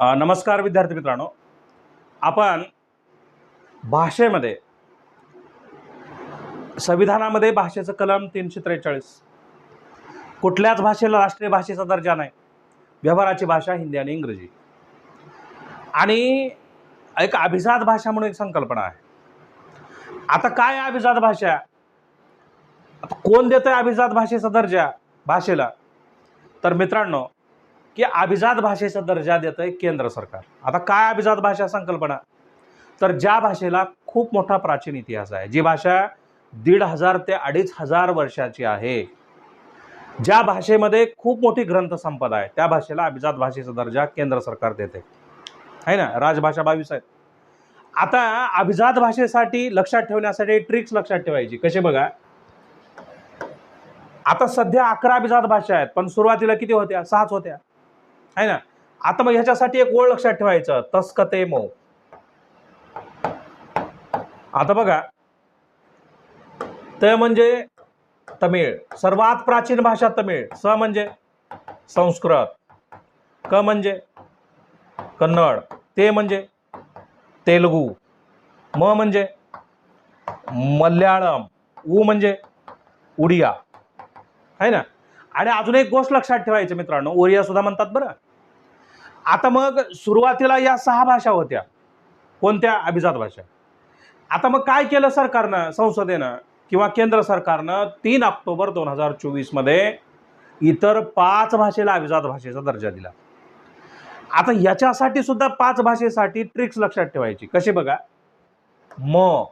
नमस्कार विद्यार्थी मित्रांनो. आपण भाषेमध्ये संविधानामध्ये भाषेचं कलम तीनशे त्रेचाळीस. कुठल्याच भाषेला राष्ट्रीय भाषेचा दर्जा नाही. व्यवहाराची भाषा हिंदी आणि इंग्रजी. आणि एक अभिजात भाषा म्हणून एक संकल्पना आहे. आता काय आहे अभिजात भाषा? आता कोण देतंय अभिजात भाषेचा दर्जा भाषेला? तर मित्रांनो की अभिजात भाषेचा दर्जा देत आहे केंद्र सरकार. आता काय अभिजात भाषा संकल्पना? तर ज्या भाषेला खूप मोठा प्राचीन इतिहास आहे जी भाषा दीड हजार ते अडीच हजार वर्षाची आहे ज्या भाषेमध्ये खूप मोठी ग्रंथसंपदा आहे त्या भाषेला अभिजात भाषेचा दर्जा केंद्र सरकार देते आहे ना? राजभाषा बावीस आहेत. आता अभिजात भाषेसाठी लक्षात ठेवण्यासाठी ट्रिक्स लक्षात ठेवायची. कसे बघा? आता सध्या अकरा अभिजात भाषा आहेत पण सुरुवातीला किती होत्या? सहाच होत्या. आहे ना? आता मग ह्याच्यासाठी एक ओळ लक्षात ठेवायचं. तस्कते मो. आता बघा. त म्हणजे तमिळ. सर्वात प्राचीन भाषा तमिळ. स म्हणजे संस्कृत. क म्हणजे कन्नड. ते म्हणजे तेलगू. म म्हणजे मल्याळम. उ म्हणजे उडिया. आहे ना? आणि अजून एक गोष्ट लक्षात ठेवायची मित्रांनो ओरिया सुद्धा म्हणतात बरं. आता मग सुरुवातीला या सहा भाषा होत्या. कोणत्या? अभिजात भाषा. आता मग काय केलं सरकारनं संसदेनं किंवा केंद्र सरकारनं? तीन ऑक्टोबर दोन हजार चोवीसमध्ये इतर पाच भाषेला अभिजात भाषेचा दर्जा दिला. आता याच्यासाठी सुद्धा पाच भाषेसाठी ट्रिक्स लक्षात ठेवायची. कशी बघा? म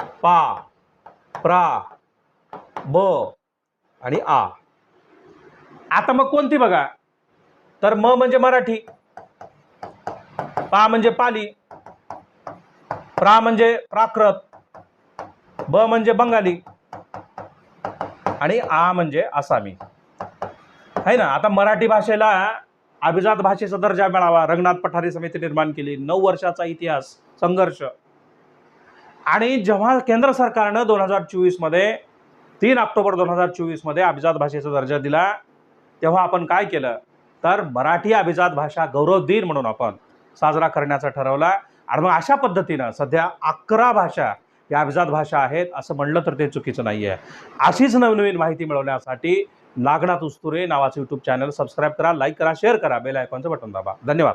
पा प्रा ब आणि आ. आता मग कोणती बघा? तर म म्हणजे मराठी पा म्हणजे पाली प्रा म्हणजे प्राकृत ब म्हणजे बंगाली आणि आ म्हणजे आसामी. आहे ना? आता मराठी भाषेला अभिजात भाषेचा दर्जा मिळावा. रंगनाथ पठारे समिती निर्माण केली. नऊ वर्षाचा इतिहास संघर्ष. आणि जेव्हा केंद्र सरकारनं दोन हजार चोवीसमध्ये तीन ऑक्टोबर दोन हजार चोवीसमध्ये अभिजात भाषेचा दर्जा दिला तेव्हा आपण काय केलं? तर मराठी अभिजात भाषा गौरव दिन म्हणून आपण साजरा करण्याचा ठरवला आणि मग अशा पद्धतीनं सध्या अकरा भाषा या अभिजात भाषा आहेत असं म्हणलं तर ते चुकीचं नाही आहे अशीच नवनवीन माहिती मिळवण्यासाठी नागनाथ उस्तुरे नावाचं यूट्यूब चॅनल सबस्क्राईब करा लाईक करा शेअर करा बेल आयकॉनचं बटन दाबा. धन्यवाद.